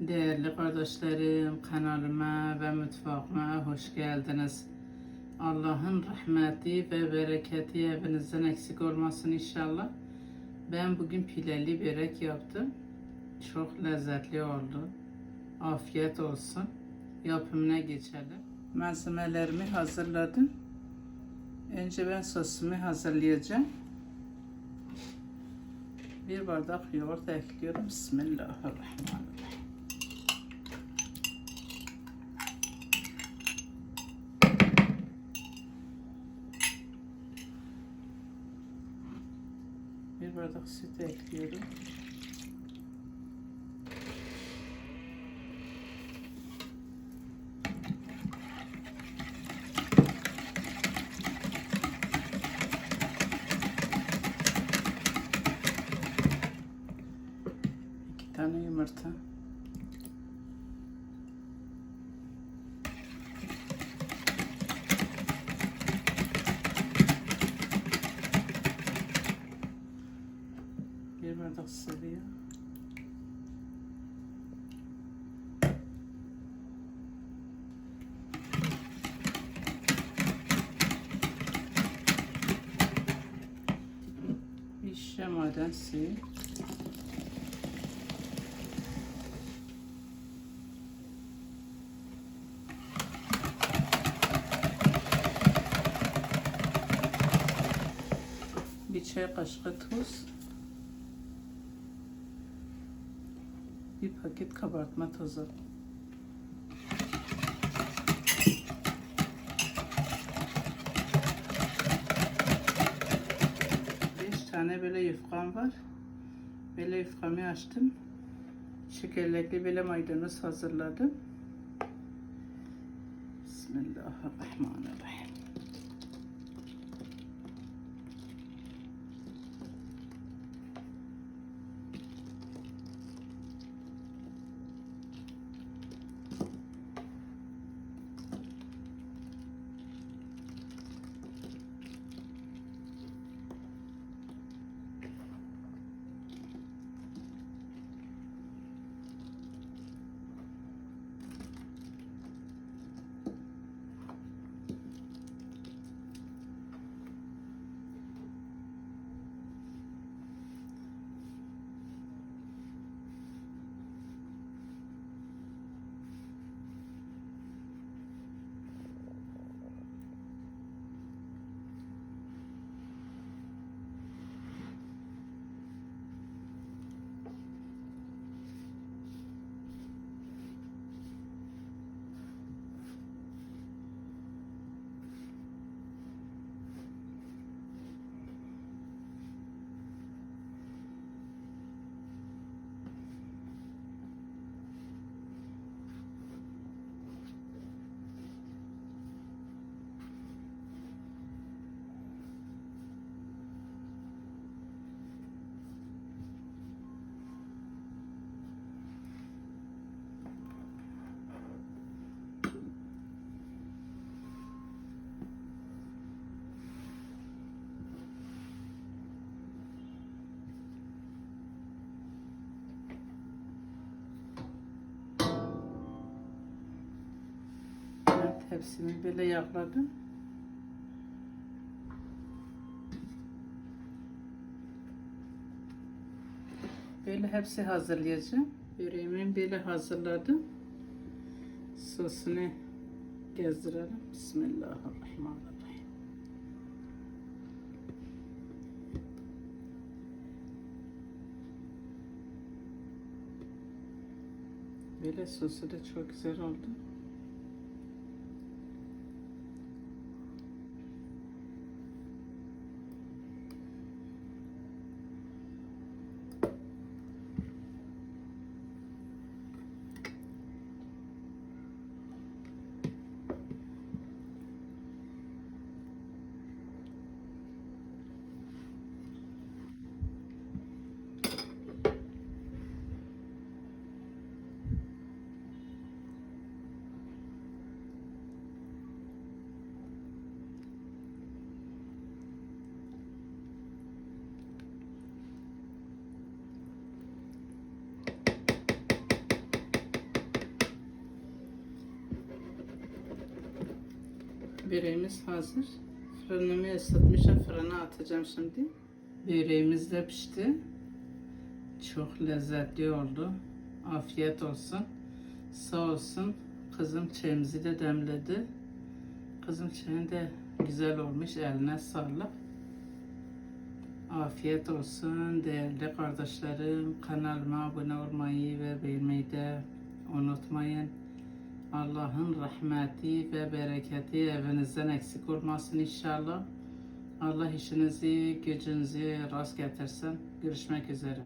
Değerli kardeşlerim, kanalıma ve mutfağıma hoş geldiniz. Allah'ın rahmeti ve bereketi evinizden eksik olmasın inşallah. Ben bugün pileli börek yaptım. Çok lezzetli oldu. Afiyet olsun. Yapımına geçelim. Malzemelerimi hazırladım. Önce ben sosumu hazırlayacağım. Bir bardak yoğurt ekliyorum. Bismillahirrahmanirrahim. Bir bardak süt ekliyorum. İki tane yumurta. Bir bardak sıvı yağ. Maden suyu. Bir çay kaşığı tuz. Bir paket kabartma tozu. Beş tane böyle yufkam var. Böyle yufkamı açtım. Şekerlikli böyle maydanoz hazırladım. Bismillahirrahmanirrahim. Hepsini böyle yağladım. Böyle hepsi hazırlayacağım. Böreğimi böyle hazırladım. Sosunu gezdirelim. Bismillahirrahmanirrahim. Böyle sosu da çok güzel oldu. Böreğimiz hazır. Fırınımı ısıtmışım. Fırına atacağım şimdi. Böreğimiz de pişti. Çok lezzetli oldu. Afiyet olsun. Sağ olsun. Kızım çayımızı da demledi. Kızım çayın da güzel olmuş. Eline sağlık. Afiyet olsun değerli kardeşlerim. Kanalıma abone olmayı ve beğenmeyi de unutmayın. Allah'ın rahmeti ve bereketi evinizden eksik olmasın inşallah. Allah işinizi, gücünüzü rast getirsin. Görüşmek üzere.